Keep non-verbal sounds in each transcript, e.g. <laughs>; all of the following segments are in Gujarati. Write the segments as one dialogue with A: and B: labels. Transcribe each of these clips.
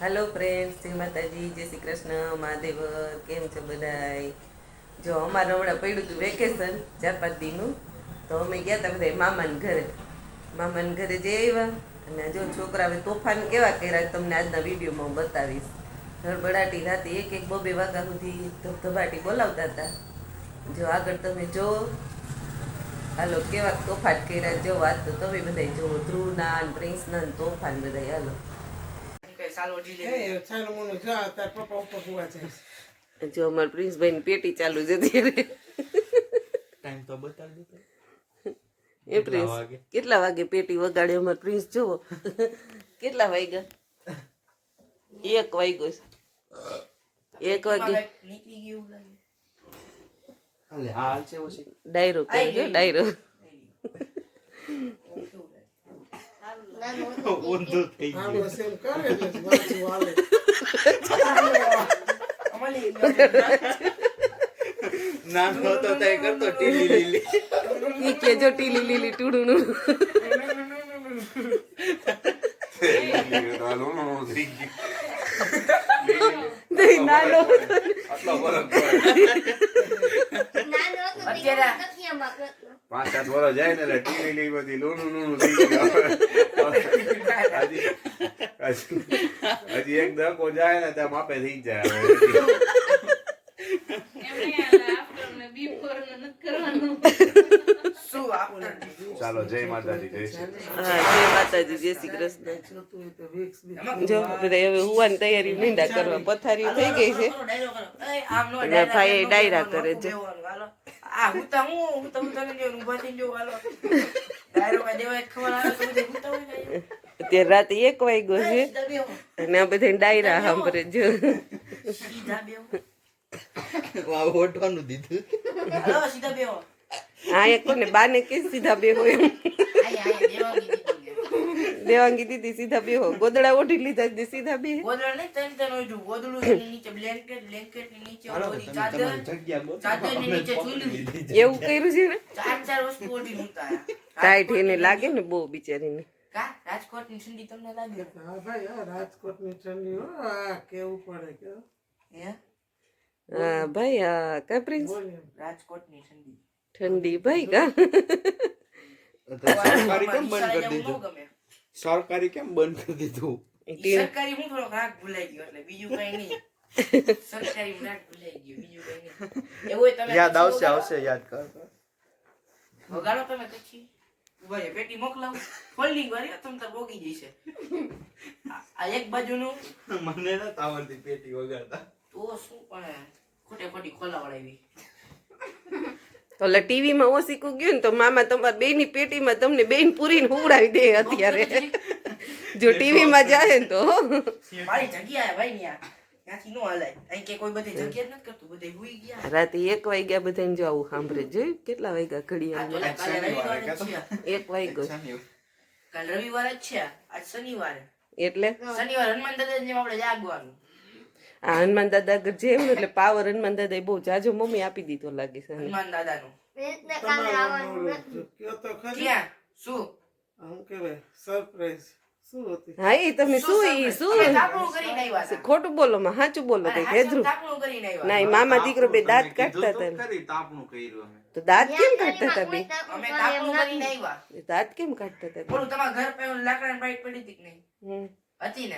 A: હેલો ફ્રેન્ડ્સ જય માતાજી, જય શ્રી કૃષ્ણ, મહાદેવ, કેમ છે બધાય? જો અમારે હમણાં પડ્યું હતું વેકેશન ચાર પાંચ દીનું તો અમે ગયા હતા બધા મામાના ઘરે. મામાના ઘરે જઈ આવ્યા અને જો છોકરાએ તોફાન કેવા કર્યા તમને આજના વિડીયોમાં હું બતાવીશ. ધડબડાટી રાતે એક એક બબે વાગ્યા સુધી ધબધબાટી બોલાવતા હતા. જો આગળ તમે જો, હાલો કેવા તોફાન કર્યા, જો વાત તો તમે બધા જો ધ્રુવના પ્રિન્સના તોફાન બધા હાલો.
B: જા
A: અમાર પ્રિન્સભાઈ પેટી ચાલુ છે અત્યારે.
C: ટાઈમ તો બતાવી
A: એ પ્રિન્સ કેટલા વાગે પેટી વગાડે અમાર પ્રિન્સ જુઓ. કેટલા વાગ્યા? એક વાગ્યો છે. એક વાગે.
C: હાલે હાલ છે ઓછી
A: ડાયરો કરજો ડાયરો.
C: ઊંધું થઈ ગયું
B: બસ એમ કરે એટલે વાંચું હાલે
C: નાનો હતો તો તે કરતો ટીલી લીલી
A: ઈ કે જો ટીલી લીલી ટુડુનું નાનો
D: પાંચ સાત વર્ષ જાય ને એટલે ટીવી ની બધી લૂનું લૂનું થઈ ગયું. <laughs> હજી એક દકો જાય ને ત્યાં માપે થઈ જાય ચાલો જય માતાજી જય શ્રી
A: જય માતાજી જય શ્રી કૃષ્ણ. જો બધા હવે હુવાની તૈયારી નીંડા કરવા પથારી થઈ ગઈ છે. અને ભાઈ ડાયરા કરે છે. અત્યારે રાતે એક વાગ્યો છે અને આ બધા ડાયરા સાંભળે જો
C: વાવ ઓટવાનું દીધું
A: આ એક કોને બાને કે સીધા બેહો એમ દેવાંગી દીદી સીધા બેહો ગોદડા ઓઢી લીધા છે સીધા બે
E: ગોદડા નહીં ત્રણ ત્રણ હોય જો. ગોદડું એની નીચે બ્લેન્કેટ બ્લેન્કેટની નીચે
C: હાલો
E: ઓલી
C: તમે
E: ચાદર
C: તમારી જગ્યા બતાવો.
E: ચાદરની નીચે
C: અમે
E: ચૂલી.
C: પકડી લીધી.
A: એવું કર્યું છે ને
E: ચાર ચાર વસ્તુ ઓઢી મૂકાયા. <laughs>
A: ટાઈટ એને લાગે ને બહુ બિચારીને
E: કા રાજકોટની ઠંડી તમને લાગે
B: હા ભાઈ હા રાજકોટની ઠંડી હો આ કેવું પડે કે
E: હે
A: હા ભાઈ હા કા પ્રિન્સ
B: બોલ એમ.
E: રાજકોટની ઠંડી
A: ઠંડી ભાઈ કા
C: તો સરકારી કેમ બંધ
E: વિશાળે
C: કરી
E: જવું ન
C: દીધું
E: ગમે.
C: સરકારી કેમ બંધ કરી દીધું?
E: સરકારી હું થોડો રાગ ભૂલાઈ ગયો એટલે બીજું કઈ નહીં. <laughs> સરકારી રાગ ભૂલાઈ ગયો બીજું કઈ નહીં. એવું તમે
C: યાદ આવશે
E: વગાડો.
C: આવશે યાદ કર
E: વગાડો તમે પછી. ભાઈ પેટી મોકલાવો. ફોલ્ડિંગ વાળી તમને તમ તાર બોગી જશે આ- એક બાજુનું.
C: મને નથી આવડતી પેટી વગાડતા.
E: તો શું પણ ખોટે ખોટી ખોલાવડાવી.
A: તો એટલે ટીવીમાં ઓસીકું ગયું ને તો મામા તમારા બેની પેટીમાં તમને બેન પૂરીને હુવડાવી દે અત્યારે. જો ટીવીમાં જાય ને તો.
E: મારી જગ્યાએ ભાઈ ન્યા. ત્યાંથી નો હલાય. અહીં કે કોઈ બધી જગ્યા જ નથી કરતું બધે હુઈ ગયા.
A: રાતે એક વાગ્યા બધાને જો આવું સાંભળે. જોયું કેટલા વાગ્યા
E: છે.
A: એક વાગ્યો.
E: કાલ રવિવાર જ છે. આજ શનિવાર.
A: એટલે?
E: શનિવાર હનુમાન દાદા આપણે જાગવાનું.
A: આ હનુમાન દાદા આગળ જેમ એટલે પાવર હનુમાન દાદા બહુ જાજો મમ્મી આપી દીધો લાગે છે.
E: હનુમાન દાદાનું. શું?
B: સરપ્રાઈઝ શું?
A: હા એ તમે શું ઈ શું. ખોટું બોલો માં સાચું બોલો કઈ
E: આવ્યા.
A: ના એ મામા દીકરો બે દાંત કાઢતા હતા
C: તો ખરી તાપણું કર્યું અમે.
A: તો દાંત કેમ કાઢતા હતા બે? દાંત કેમ કાઢતા હતા
E: તમારા ઘર પે લાકડા પડી હતી કે નહીં?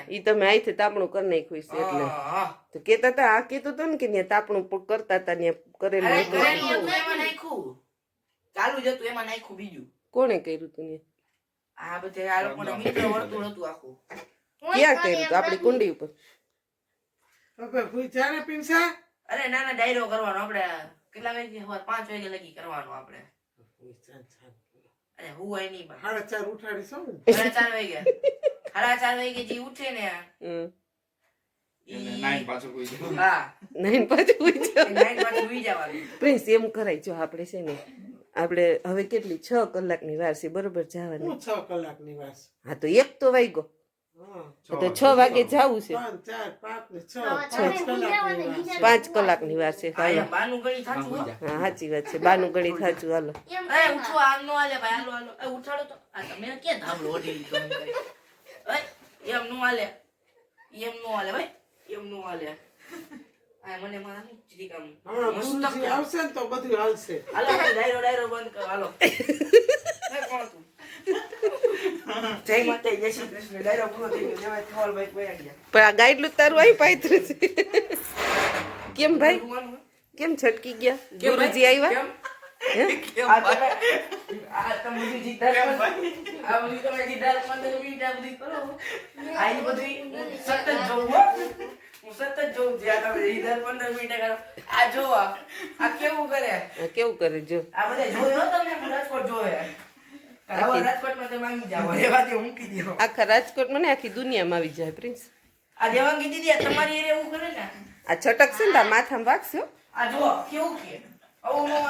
A: ઈ તમે અહીંથી તાપણું કરી નાખ્યું છે એટલે. તો કેતા હતા આ કેતો તો ને કે ત્યાં તાપણું કરતા હતા ત્યાં કરેલું હતું.
E: ચાલુ જ હતું એમાં નાખ્યું બીજું.
A: કોણે કર્યું તું?
E: આ બધે આ લોકોને મિત્ર વર્તુળ હતું આખું.
A: ક્યાં કર્યું તું? આપણી કુંડી ઉપર.
B: હવે ભૂઈ જાણે
E: અરે ના ના ડાયરો કરવાનો આપણે કેટલા વાગે સવાર પાંચ વાગે લગી કરવાનો આપણે. અરે હું નહીં બા.
B: સાડા ચાર ઉઠાડી સૌ
E: સાડા ચાર વાગે સાડા ચાર વાગે જે ઉઠે ને
A: હમ.
E: ઈ-
C: નાઈન પાછું કોઈ જવું.
E: હા.
A: નાઈન પાછું ઉઈ
E: એ
A: જાઓ.
E: નાઈન પાછું સુઈ જવાનું.
A: પ્રિન્સ એમ કરાય જો આપણે છે ને આપણે હવે કેટલી છ કલાકની વાર છે બરોબર જવાની.
B: છ કલાકની વાર
A: હા તો એક તો વાગ્યો. તો છ વાગે જવું છે.
B: પાંચ કલાક ને
A: વાર છે.
E: હા,
A: સાચી વાત છે બાનું ગણી સાચું હાલો.
E: ઉઠો આમ નો હાલે ભાઈ હાલો હાલો. ઉઠાડો તો. તમે ક્યાં એમ નો હાલે એમ નો હાલે ભાઈ એમ નો હાલે આ મને મારા શું જરીક આમ
B: હમણાં
E: મસ્ત
B: ગુરુજી આવશે ને તો બધું હાલશે
E: હાલો ડાયરો ડાયરો બંધ કરો હાલો કોણ તું? જય માતા જય શ્રી કૃષ્ણ ડાયરો પૂરો થઈ ગયો જવાય થવાલ ભાઈ ગયા
A: પણ આ ગાઈડલું તારું આવી પાયતું છે કેમ ભાઈ કેમ છટકી ગયા
E: કેમ
A: ગુરુજી? આવ્યા <laughs>
E: કેવું કરે?
A: આ કેવું કરે જો.
E: આ બધા જોયો તમે રાજકોટ જોયે દો <laughs>
A: આખા રાજકોટમાં ને આખી દુનિયામાં આવી જાય પ્રિન્સ.
E: આ દેવાંગી દીદી આ તમારી એરે એવું કરે ને?
A: આ છટક છે ને માથામાં વાગશે.
E: આ જો કેવું કે? આવું નો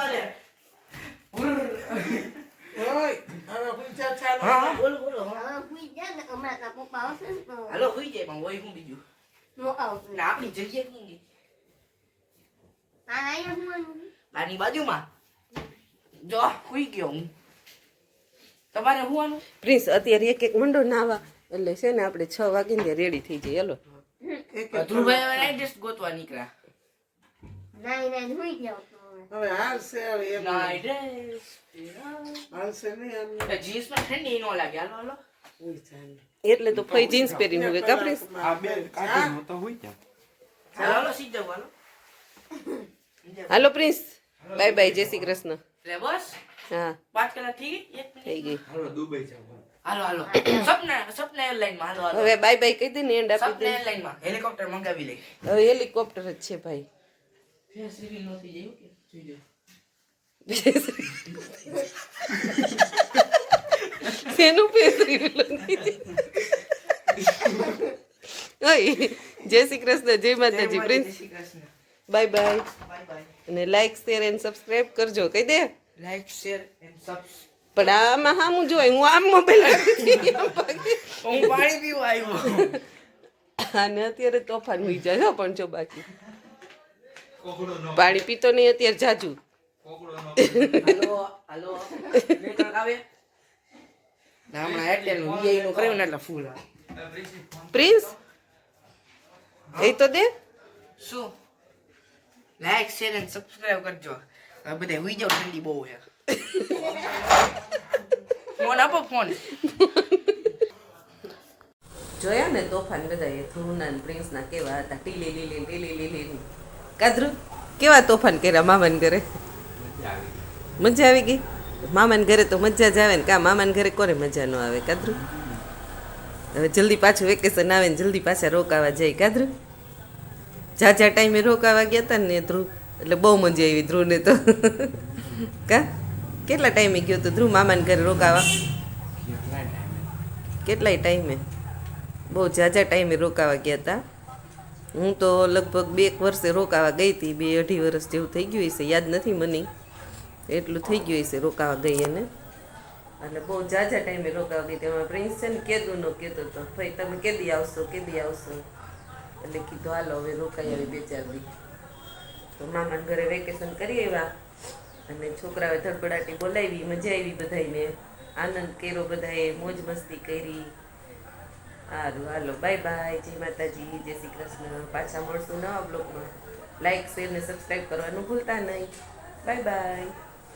E: હાલે જાય પણ હોય હું બીજું
F: નો
E: આપણી બાજુમાં જો સુઈ ગયો હું તમારે હુવાનું
A: પ્રિન્સ અત્યારે એક એક મંડો નાવા એટલે છે ને આપણે છ વાગીને ત્યાં રેડી થઈ જઈએ હેલો.
E: ધ્રુવભાઈ ગોતવા નીકળ્યા.
F: નાઈ નાઈ હુઈ જાઓ. તો હવે.
B: હાલશે હવે એમ હાલશે નહીં
E: જીન્સમાં ઠંડી નો લાગે. હાલો હાલો.
B: ઉઈ જાય
A: એટલે તો ફઈ જીન્સ પહેરીને હવે કા
C: આ બે કાઢી તો હોય ક્યાં
E: હાલો સીધ જાવ હાલો.
A: હાલો પ્રિન્સ. બાય બાય જય શ્રી કૃષ્ણ.
E: લે બસ.
A: હા.
E: પાંચ કલાક થઈ ગઈ એક મિનિટ.
A: થઈ ગઈ.
C: હાલો દુબઈ જાવ
E: હાલો હાલો. સપના સપના એરલાઇનમાં. હાલો હાલો.
A: હવે બાય બાય કહી દે ને એન્ડ આપી
E: સપના
A: દે
E: એરલાઇનમાં. હેલિકોપ્ટર મંગાવી લઈ.
A: હવે હેલિકોપ્ટર જ છે ભાઈ.
E: ફેર સિવિલ નો થઈ કે? જાય
A: શેનું ઓય જય શ્રી કૃષ્ણ જય માતાજી પ્રિન્સ બાય બાય અને લાઈક શેર એન્ડ સબસ્ક્રાઇબ કરજો કહી દે?
E: લાઈક શેર એન્ડ સબસ્ક્રાઇબ
A: પણ આમાં હામું જોઈ હું આમ મોબાઈલ
E: હું પાણી પીવા આવ્યો
A: અને અત્યારે તોફાન હોઈ જાય પણ જો બાકી. પાણી પીતો નહીં અત્યારે જાજુ. <laughs>
E: ના નું ને
A: પ્રિન્સ એ તો દે.
E: શું? લાઈક શેર એન્ડ સબસ્ક્રાઇબ કરજો. હવે બધે હુઈ જાવ ઠંડી બહુ છે. ફોન આપો ફોન
A: જોયા ને તોફાન બધા ધ્રુવના પ્રિન્સ પ્રિન્સના કેવા હતા? ટીલી લીલી ટીલી લીલી. કાદરુ કેવા તોફાન કર્યા મામાને ઘરે? મજા આવી ગઈ? મામાન ઘરે તો મજા જ આવે ને, કા મામાને ઘરે કોને મજા ન આવે કાદરુ હવે જલ્દી પાછું વેકેશન આવે ને, જલ્દી પાછા રોકાવા જાય કાદરુ ઝાઝા ટાઈમે રોકાવા ગયા હતા ને ધ્રુવ. એટલે બહુ મજા આવી ધ્રુવને તો. કા? કેટલા ટાઈમે ગયો તો ધ્રુવ મામાને ઘરે રોકાવા? કેટલાય ટાઈમે? બહુ ઝાઝા ટાઈમે રોકાવા ગયા હતા હું તો લગભગ બે એક વર્ષે રોકાવા ગઈ હતી, બે અઢી વર્ષ જેવું થઈ ગયું હશે, યાદ નથી મને. એટલું થઈ ગયું હશે રોકાવા ગઈ એને. એટલે બહુ જાજા ટાઈમે રોકાવા ગઈ તેમાં પ્રિન્સ છે ને કેદું નો કહેતો હતો ભાઈ, તમે કેદી આવશો કેદી આવશો. એટલે કીધું, હાલો, હવે રોકાઈ આવી બે ચાર દી. તો મામાના ઘરે વેકેશન કરી આવ્યા. અને છોકરાઓએ ધડપડાટી બોલાવી, મજા આવી બધાને આનંદ કર્યો બધાએ, મોજ મસ્તી કરી. સારું, હાલો, બાય બાય, જય માતાજી, જય શ્રી કૃષ્ણ. પાછા મળશું નવા બ્લોગમાં. લાઈક શેર ને સબસ્ક્રાઈબ કરવાનું ભૂલતા નહીં. Bye bye.